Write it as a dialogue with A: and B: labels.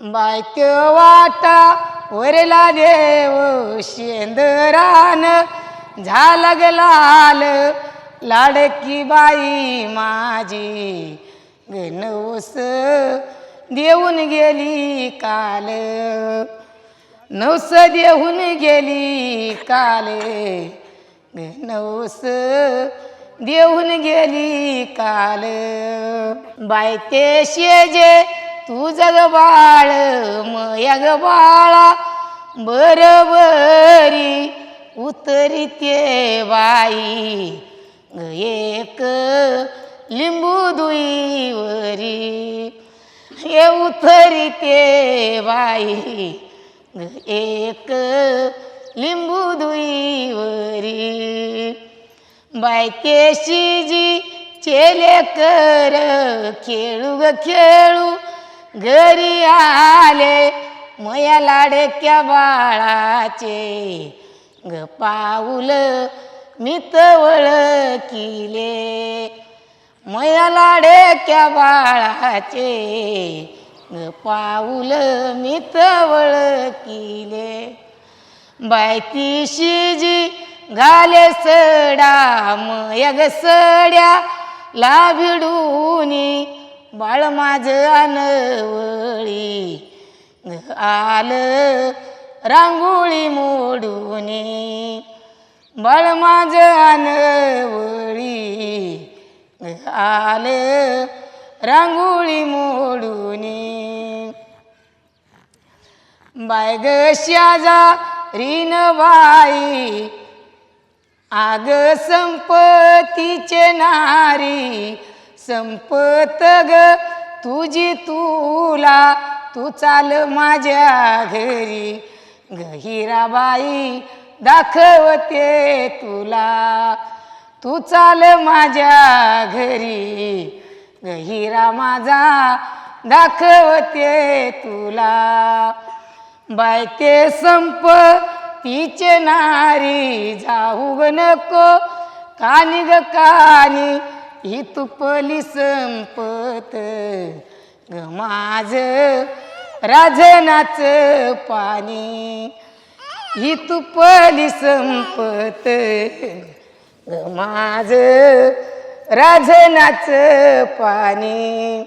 A: बायत्य वाटा वरला देव शेंदरान झाला ग लाल लाडकी बाई माझी. गणवस देऊन गेली काल. नवस देऊन गेली काल. नवस देऊन गेली काल. बायते शेजे तू जग बाळ मयग बाळा. बरोबरी उतरिते बाई. ग एक लिंबू दुईवरी. हे उतरिते बाई. ग एक लिंबू दुईवरी. बायकेशी जी चेले कर खेळू ग खेळू. घरी आले मया लाडक्या बाळाचे. ग पाऊल मी तवळ किले. मया लाडक्या बाळाचे. ग पाऊल मी तवळ किले. बायतीशी घाले सडा मयग सड्या लाभिडूनी. बाळ माझ अनवळी. आल रांगोळी मोडून. बाळ माझ अनवळी. आल रांगोळी मोडूनी. बायग श्याजा रीन बाई. आग संपतीचे नारी. संपत ग. तुझी तुला तू चाल माझ्या घरी. गहिराबाई दाखवते तुला. तू चाल माझ्या घरी. गहिरा माझा दाखवते तुला. बायते संप तिचे नारी जाऊ नको. कानी ग कानी ही तुपली संपत. माझ राजनाच पाणी. ही तुपली संपत. माझ राजनाच पाणी.